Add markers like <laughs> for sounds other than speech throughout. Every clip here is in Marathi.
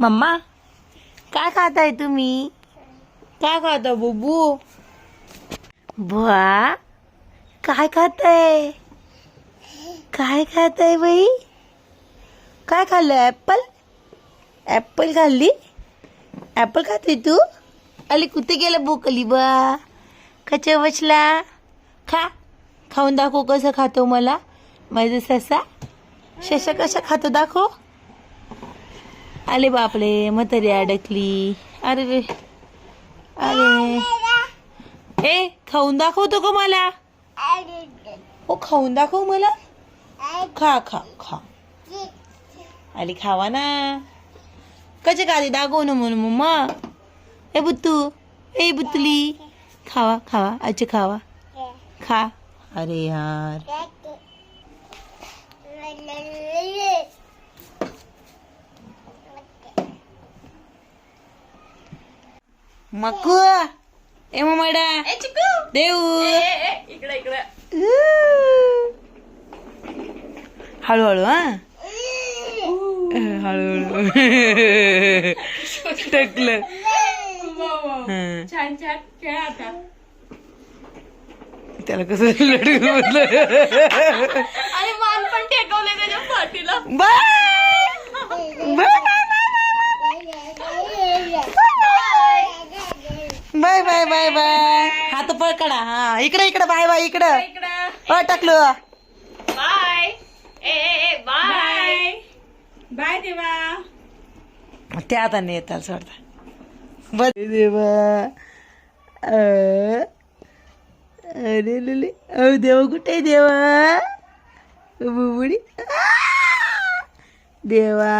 मम्मा काय खाताय तुम्ही? काय खाता बुबू? बुवा काय खाताय? काय खाताय बाई? काय खाल्लं? ॲपल? ॲपल खाल्ली? ॲपल खाते तू? अली कुठे गेलं बोकली बा कच्या बसला? खा. खाऊन दाखव कसं खातो मला. माझं ससा. शसा कशा खातो दाखव. आले बापले म्हातारी अडकली. अरे रे. अरे ए खाऊन दाखवतो का मला. हो खाऊन दाखव मला. खा खा खा. आली खावा ना. कसे खाते दाखव ना म्हणून मम्मा? ए बुत्तू. ए बुतली. खावा खावा. अच्छा खावा. खा. अरे यार. मकू. ए ममाडा. देऊ. इकडे इकडे. हळूहळू हा? <laughs> हळूहळू. टकलं. <laughs> छान छान. खेळ आता. त्याला कसं लटकून <laughs> बाय बाय बाय बाय. हात पकडा हा. इकडे इकडे बाय बाय इकडं. इकडं. टाकलं. बाय. ए बाय. बाय देवा. त्या हाताने येतात सोडता. बर देवा. अरे लुले. अ देवा कुठे देवा? बुबुडी! देवा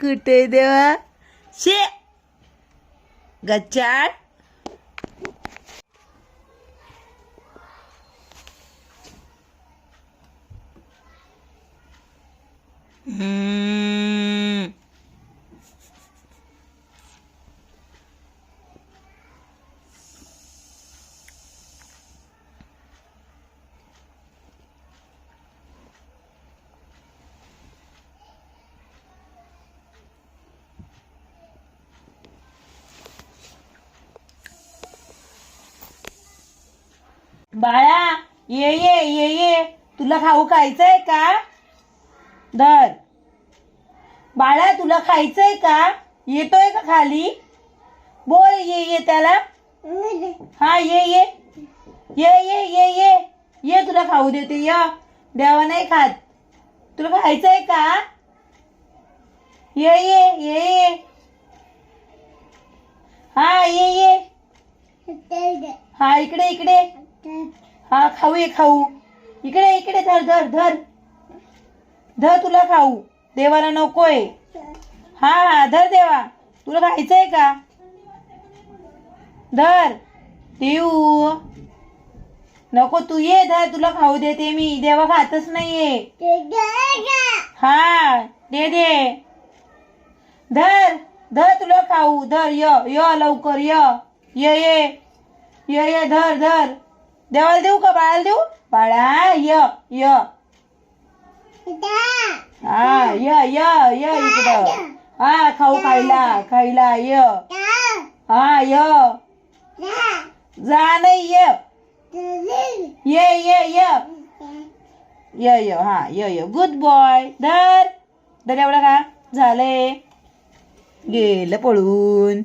कुठे देवा? शे. गच्चाड हम्म बाळा ये ये ये ये तुला खाऊ खायचंय का धर. बाळा तुला खायचंय का? येतोय का खाली? बोल ये ये त्याला. हा ये ये. ये ये ये ये. ये तुला खाऊ देते या. देवा नाही खात. तुला खायचंय का? ये ये ये ये. हा ये ये. हा इकडे इकडे. हा खाऊ ये खाऊ. इकडे इकडे धर धर धर. धर तुला खाऊ. देवाला नकोय. हा हा धर देवा. तुला खायचंय का? धर. देऊ. नको तू ये धर. तुला खाऊ देते मी. देवा खातच नाहीये. हा दे दे. धर. धर तुला खाऊ. धर य य लवकर य ये ये. ये ये धर धर. देवाला देऊ का? बाळाला देऊ? बाळा य य. हा य य य इकडं. हा खाऊ खायला खायला य. हा य. जा नाही य. ये ये य. य य हा य य. गुड बॉय धर. धर एवढा का? झालंय. गेलं पळून.